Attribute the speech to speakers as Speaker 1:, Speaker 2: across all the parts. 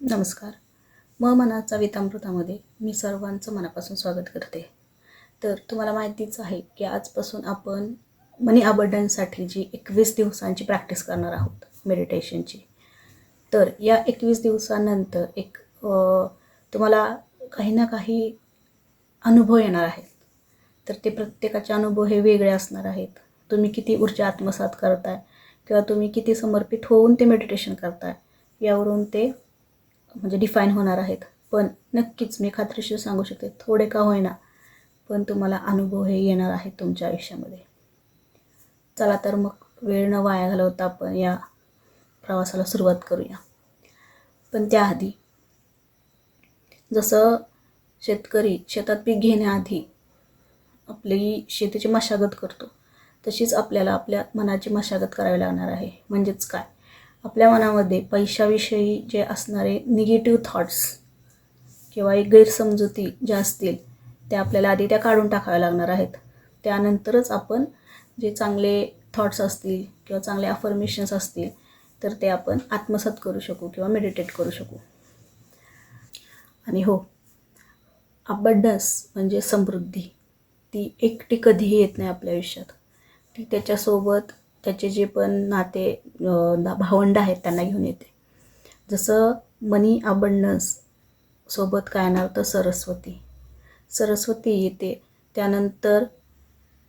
Speaker 1: नमस्कार. म मनाचा वितामृतामध्ये मी सर्वांचं मनापासून स्वागत करते. तर तुम्हाला माहितीच आहे की आजपासून आपण मनी अबंडन्ससाठी जी एकवीस दिवसांची प्रॅक्टिस करणार आहोत मेडिटेशनची. तर या एकवीस दिवसानंतर एक तुम्हाला काही ना काही अनुभव येणार आहेत. तर ते प्रत्येकाचे अनुभव हे वेगळे असणार आहेत. तुम्ही किती ऊर्जा आत्मसात करताय किंवा तुम्ही किती समर्पित होऊन ते मेडिटेशन करताय यावरून ते म्हणजे डिफाईन होणार आहेत. पण नक्कीच मी खात्रीशीर सांगू शकते थोडे का होईना. पण तुम्हाला अनुभव हे येणार आहेत तुमच्या आयुष्यामध्ये. चला तर मग वेळ न वाया घालवता आपण या प्रवासाला सुरुवात करूया. पण त्याआधी जसं शेतकरी शेतात पीक घेण्याआधी आपली शेतीची मशागत करतो तशीच आपल्याला आपल्या मनाची मशागत करावी लागणार आहे. म्हणजेच काय? आपल्या मनामध्ये पैशाविषयी जे असणारे निगेटिव्ह थॉट्स किंवा एक गैरसमजुती ज्या असतील त्या आपल्याला आधी त्या काढून टाकाव्या लागणार आहेत. त्यानंतरच आपण जे चांगले थॉट्स असतील किंवा चांगले अफर्मेशन्स असतील तर ते आपण आत्मसात करू शकू किंवा मेडिटेट करू शकू. आणि हो अबंडन्स म्हणजे समृद्धी. ती एकटी कधीही येत नाही आपल्या आयुष्यात. ती त्याच्यासोबत त्याचे जे पण नाते भावंड आहेत त्यांना घेऊन येते. जसं मनी अबंडन्स सोबत काय येणार तर सरस्वती. सरस्वती येते. त्यानंतर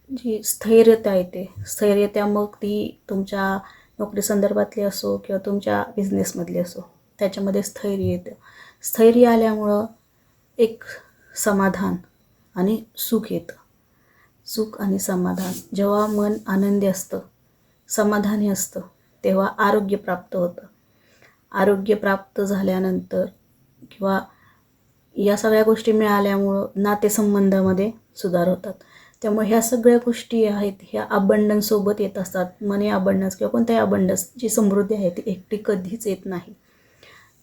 Speaker 1: जी स्थैर्यता येते. स्थैर्यता मग ती तुमच्या नोकरी संदर्भातली असो किंवा तुमच्या बिझनेसमधली असो त्याच्यामध्ये स्थैर्य येतं. स्थैर्य आल्यामुळं एक समाधान आणि सुख येतं. सुख आणि समाधान. जेव्हा मन आनंदी असतं समाधानी असतं. तेव्हा आरोग्य प्राप्त होतं. आरोग्य प्राप्त झाल्यानंतर किंवा या सगळ्या गोष्टी मिळाल्यामुळं नातेसंबंधामध्ये सुधार होतात. त्यामुळे ह्या सगळ्या गोष्टी आहेत ह्या आबंडनसोबत येत असतात. मनी अबंडन्स किंवा कोणत्याही अबंडन्स जी समृद्धी आहे ती एकटी कधीच येत नाही.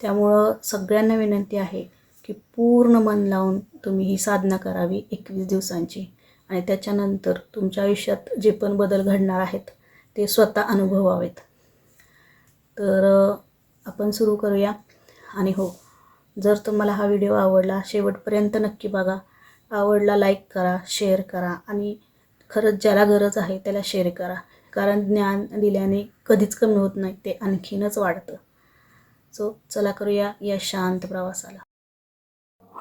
Speaker 1: त्यामुळं सगळ्यांना विनंती आहे की पूर्ण मन लावून तुम्ही ही साधना करावी एकवीस दिवसांची. आणि त्याच्यानंतर तुमच्या आयुष्यात जे पण बदल घडणार आहेत ते स्वतः अनुभवावेत. तर आपण सुरू करूया. आणि हो जर तुम्हाला हा व्हिडिओ आवडला शेवटपर्यंत नक्की बघा. आवडला लाईक करा शेअर करा आणि खरंच ज्याला गरज आहे त्याला शेअर करा. कारण ज्ञान दिल्याने कधीच कमी होत नाही ते आणखीनच वाढतं. सो चला करूया या शांत प्रवासाला.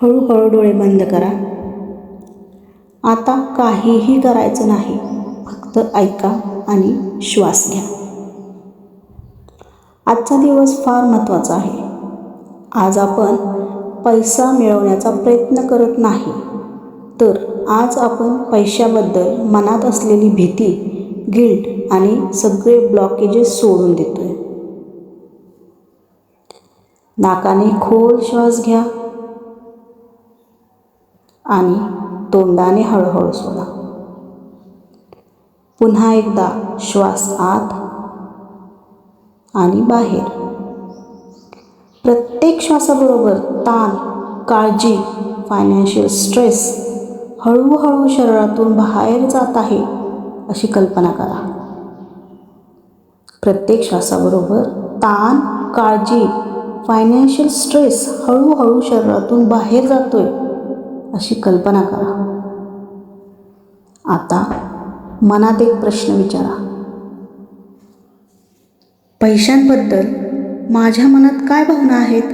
Speaker 1: हळूहळू डोळे बंद करा. आता काहीही करायचं नाही. फक्त ऐका. आणि श्वास घ्या. आजचा दिवस फार महत्त्वाचा आहे. आज आपण पैसा मिळवण्याचा प्रयत्न करत नाही तर आज आपण पैशाबद्दल मनात असलेली भीती गिल्ट आणि सगळे ब्लॉकेजेस सोडून देतोय. नाकाने खोल श्वास घ्या आणि तोंडाने हळूहळू सोडा. पुन्हा एकदा श्वास आत आणि बाहेर. प्रत्येक श्वासाबरोबर ताण काळजी फायनान्शियल स्ट्रेस हळूहळू शरीरातून बाहेर जात आहे अशी कल्पना करा. प्रत्येक श्वासाबरोबर ताण काळजी फायनान्शियल स्ट्रेस हळूहळू शरीरातून बाहेर जातोय अशी कल्पना करा. आता मनात एक प्रश्न विचारा. पैशांबद्दल माझ्या मनात काय भावना आहेत?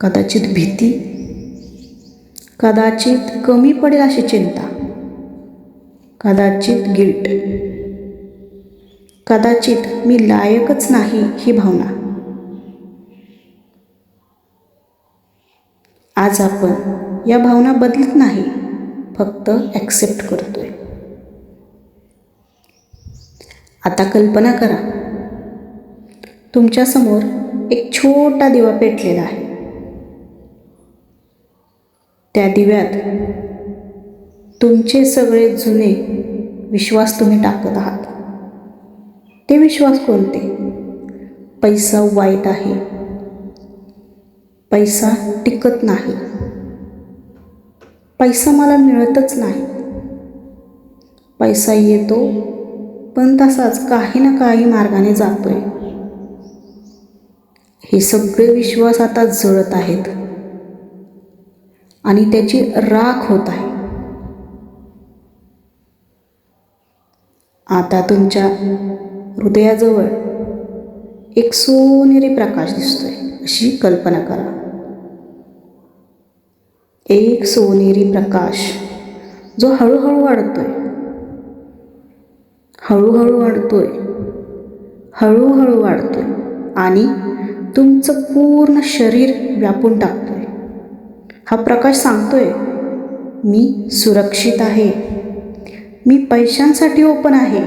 Speaker 1: कदाचित भीती कदाचित कमी पडेल अशी चिंता कदाचित गिल्ट कदाचित मी लायकच नाही ही भावना. आज आपण या भावना बदलत नाही फक्त ॲक्सेप्ट करतोय. आता कल्पना करा. तुमच्यासमोर एक छोटा दिवा पेटलेला आहे. त्या दिव्यात तुमचे सगळे जुने विश्वास तुम्ही टाकत आहात. ते विश्वास कोणते? पैसा वाईट आहे. पैसा टिकत नाही. पैसा मला मिळतच नाही. पैसा येतो पण तसाच काही ना काही मार्गाने जातोय. हे सगळे विश्वास आता जळत आहेत. आणि त्याची राख होत आहे. आता तुमच्या हृदयाजवळ एक सोनेरी प्रकाश दिसतोय. अशी कल्पना करा. एक सोनेरी प्रकाश जो हळूहळू वाढतोय. हळूहळू वाढतोय. हळूहळू वाढतोय. आणि तुमचं पूर्ण शरीर व्यापून टाकतोय. हा प्रकाश सांगतोय मी सुरक्षित आहे. मी पैशांसाठी ओपन आहे.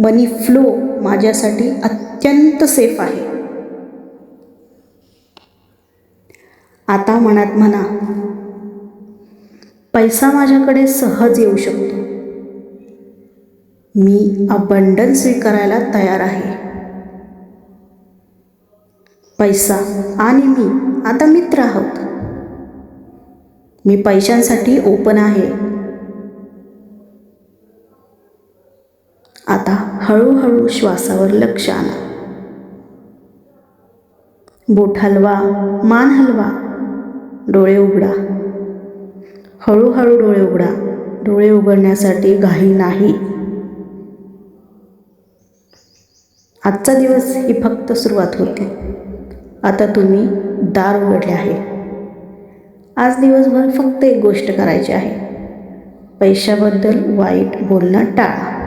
Speaker 1: मनी फ्लो माझ्यासाठी अत्यंत सेफ आहे. आता मनात म्हणा पैसा माझ्याकडे सहज येऊ शकतो. मी अबंडन स्वीकारायला तयार आहे. पैसा आणि मी आता मित्र आहोत. मी पैशांसाठी ओपन आहे. आता हळूहळू श्वासावर लक्ष आणा. बोट हलवा मान हलवा डोळे उघडा. हळूहळू डोळे उघडा. डोळे उघडण्यासाठी घाई नाही. आजचा दिवस ही फक्त सुरुवात होती. आता तुम्ही दार उघडले आहे. आज दिवसभर फक्त एक गोष्ट करायची आहे. पैशाबद्दल वाईट बोलणं टाळा.